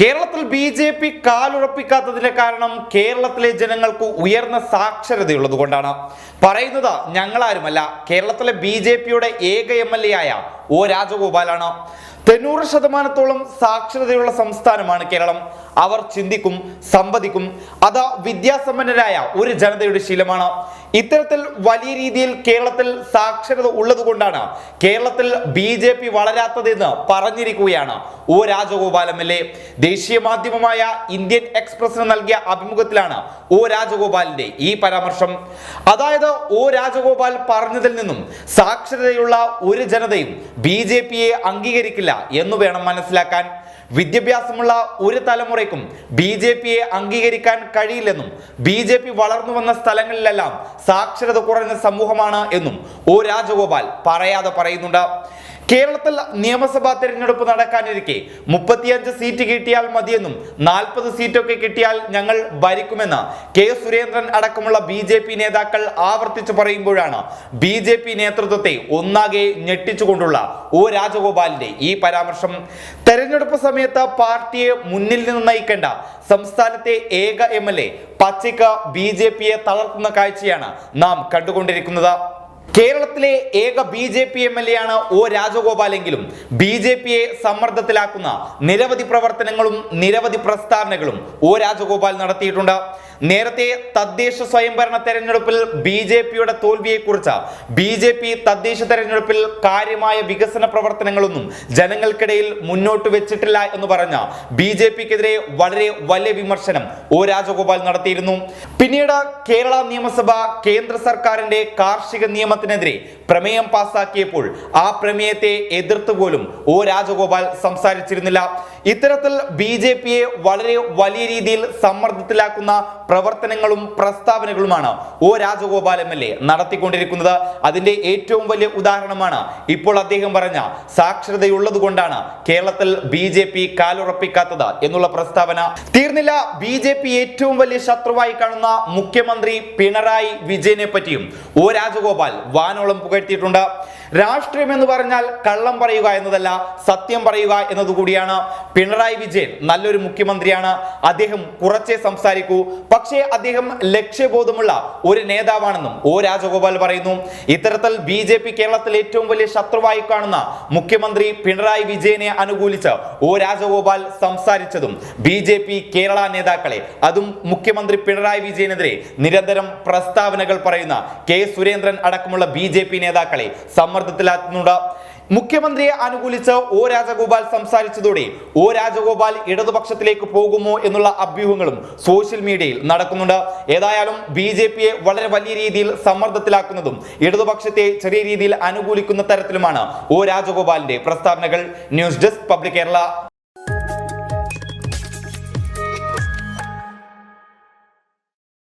കേരളത്തിൽ B J P കാലുറപ്പിക്കാത്തതിന്റെ കാരണം കേരളത്തിലെ ജനങ്ങൾക്ക് ഉയർന്ന സാക്ഷരതയുള്ളത് കൊണ്ടാണ്. പറയുന്നത് ഞങ്ങളാരുമല്ല കേരളത്തിലെ ബി ജെ പിയുടെ ഏക എം എൽ എ ആയ ഒ രാജഗോപാലാണ്. തൊണ്ണൂറ് ശതമാനത്തോളം സാക്ഷരതയുള്ള സംസ്ഥാനമാണ് കേരളം. അവർ ചിന്തിക്കും സംവദിക്കും. അത് വിദ്യാസമ്പന്നരായ ഒരു ജനതയുടെ ശീലമാണ്. ഇത്തരത്തിൽ വലിയ രീതിയിൽ കേരളത്തിൽ സാക്ഷരത ഉള്ളതുകൊണ്ടാണ് കേരളത്തിൽ ബി ജെ പി വളരാത്തതെന്ന് പറഞ്ഞിരിക്കുകയാണ് ഒ രാജഗോപാൽ എം എൽ ദേശീയ മാധ്യമമായ ഇന്ത്യൻ എക്സ്പ്രസിന് നൽകിയ അഭിമുഖത്തിലാണ് ഒ രാജഗോപാലിന്റെ ഈ പരാമർശം. അതായത് ഒ രാജഗോപാൽ പറഞ്ഞതിൽ നിന്നും സാക്ഷരതയുള്ള ഒരു ജനതയും ബി ജെ പിയെ അംഗീകരിക്കില്ല എന്ന് വേണം മനസ്സിലാക്കാൻ. വിദ്യാഭ്യാസമുള്ള ഒരു തലമുറയ്ക്കും ബി ജെ പിയെ അംഗീകരിക്കാൻ കഴിയില്ലെന്നും ബി ജെ പി വളർന്നു വന്ന സ്ഥലങ്ങളിലെല്ലാം സാക്ഷരത കുറഞ്ഞ സമൂഹമാണ് എന്നും ഒ രാജഗോപാൽ പറയാതെ പറയുന്നുണ്ട്. കേരളത്തിൽ നിയമസഭാ തിരഞ്ഞെടുപ്പ് നടക്കാനിരിക്കെ മുപ്പത്തിയഞ്ച് സീറ്റ് കിട്ടിയാൽ മതിയെന്നും നാൽപ്പത് സീറ്റൊക്കെ കിട്ടിയാൽ ഞങ്ങൾ ഭരിക്കുമെന്ന് കെ സുരേന്ദ്രൻ അടക്കമുള്ള ബി ജെ പി നേതാക്കൾ ആവർത്തിച്ചു പറയുമ്പോഴാണ് ബി ജെ പി നേതൃത്വത്തെ ഒന്നാകെ ഞെട്ടിച്ചുകൊണ്ടുള്ള ഒ രാജഗോപാലിന്റെ ഈ പരാമർശം. തെരഞ്ഞെടുപ്പ് സമയത്ത് പാർട്ടിയെ മുന്നിൽ നിന്ന് നയിക്കേണ്ട സംസ്ഥാനത്തെ ഏക എം എൽ എ പച്ചയ്ക്ക് ബി ജെ പിയെ തളർത്തുന്ന കാഴ്ചയാണ് നാം കണ്ടുകൊണ്ടിരിക്കുന്നത്. കേരളത്തിലെ ഏക B J P M L A ആണ് ഒ രാജഗോപാലെങ്കിലും ബി ജെ പിയെ സമ്മർദ്ദത്തിലാക്കുന്ന നിരവധി പ്രവർത്തനങ്ങളും നിരവധി പ്രസ്താവനകളും ഒ രാജഗോപാൽ നടത്തിയിട്ടുണ്ട്. നേരത്തെ തദ്ദേശ സ്വയംഭരണ തെരഞ്ഞെടുപ്പിൽ ബി ജെ പിയുടെ തോൽവിയെക്കുറിച്ച് ബി ജെ പി തദ്ദേശ തെരഞ്ഞെടുപ്പിൽ കാര്യമായ വികസന പ്രവർത്തനങ്ങളൊന്നും ജനങ്ങൾക്കിടയിൽ മുന്നോട്ട് വെച്ചിട്ടില്ല എന്ന് പറഞ്ഞ ബി ജെ പിക്കെതിരെ വളരെ വലിയ വിമർശനം ഒ രാജഗോപാൽ നടത്തിയിരുന്നു. പിന്നീട് കേരള നിയമസഭ കേന്ദ്ര സർക്കാരിന്റെ കാർഷിക നിയമത്തിനെതിരെ പ്രമേയം പാസാക്കിയപ്പോൾ ആ പ്രമേയത്തെ എതിർത്ത് പോലും ഒ രാജഗോപാൽ സംസാരിച്ചിരുന്നില്ല. ഇത്തരത്തിൽ ബി വളരെ വലിയ രീതിയിൽ സമ്മർദ്ദത്തിലാക്കുന്ന പ്രവർത്തനങ്ങളും പ്രസ്താവനകളുമാണ് O Rajagopal M L A നടത്തിക്കൊണ്ടിരിക്കുന്നത്. അതിന്റെ ഏറ്റവും വലിയ ഉദാഹരണമാണ് ഇപ്പോൾ അദ്ദേഹം പറഞ്ഞ സാക്ഷരതയുള്ളത് കൊണ്ടാണ് കേരളത്തിൽ ബി ജെ പി കാലുറപ്പിക്കാത്തത് എന്നുള്ള പ്രസ്താവന. തീർന്നില്ല ബി ജെ പി ഏറ്റവും വലിയ ശത്രുവായി കാണുന്ന മുഖ്യമന്ത്രി പിണറായി വിജയനെ പറ്റിയും ഒ രാജഗോപാൽ വാനോളം പുകഴ്ത്തിയിട്ടുണ്ട്. രാഷ്ട്രീയം എന്ന് പറഞ്ഞാൽ കള്ളം പറയുക എന്നതല്ല സത്യം പറയുക എന്നതുകൂടിയാണ് പിണറായി വിജയൻ നല്ലൊരു മുഖ്യമന്ത്രിയാണ്. അദ്ദേഹം കുറച്ചേ സംസാരിക്കൂ. പക്ഷേ അദ്ദേഹം ലക്ഷ്യബോധമുള്ള ഒരു നേതാവാണെന്നും ഒ രാജഗോപാൽ പറയുന്നു. ഇത്തരത്തിൽ ബി ജെ പി കേരളത്തിൽ ഏറ്റവും വലിയ ശത്രുവായി കാണുന്ന മുഖ്യമന്ത്രി പിണറായി വിജയനെ അനുകൂലിച്ച് ഒ രാജഗോപാൽ സംസാരിച്ചതും ബി ജെ പി കേരള നേതാക്കളെ അതും മുഖ്യമന്ത്രി പിണറായി വിജയനെതിരെ നിരന്തരം പ്രസ്താവനകൾ പറയുന്ന കെ സുരേന്ദ്രൻ അടക്കമുള്ള ബി ജെ പി നേതാക്കളെ സമ്മർദ്ദത്തിലാക്കുന്നുണ്ട് മുഖ്യമന്ത്രിയെ അനുകൂലിച്ച് ഒ രാജഗോപാൽ സംസാരിച്ചതോടെ ഒ രാജഗോപാൽ ഇടതുപക്ഷത്തിലേക്ക് പോകുമോ എന്നുള്ള അഭ്യൂഹങ്ങളും സോഷ്യൽ മീഡിയയിൽ നടക്കുന്നുണ്ട്. ഏതായാലും ബി ജെ പിയെ വളരെ വലിയ രീതിയിൽ സമ്മർദ്ദത്തിലാക്കുന്നതും ഇടതുപക്ഷത്തെ ചെറിയ രീതിയിൽ അനുകൂലിക്കുന്ന തരത്തിലുമാണ് ഒ രാജഗോപാലിന്റെ പ്രസ്താവനകൾ. News desk public Kerala.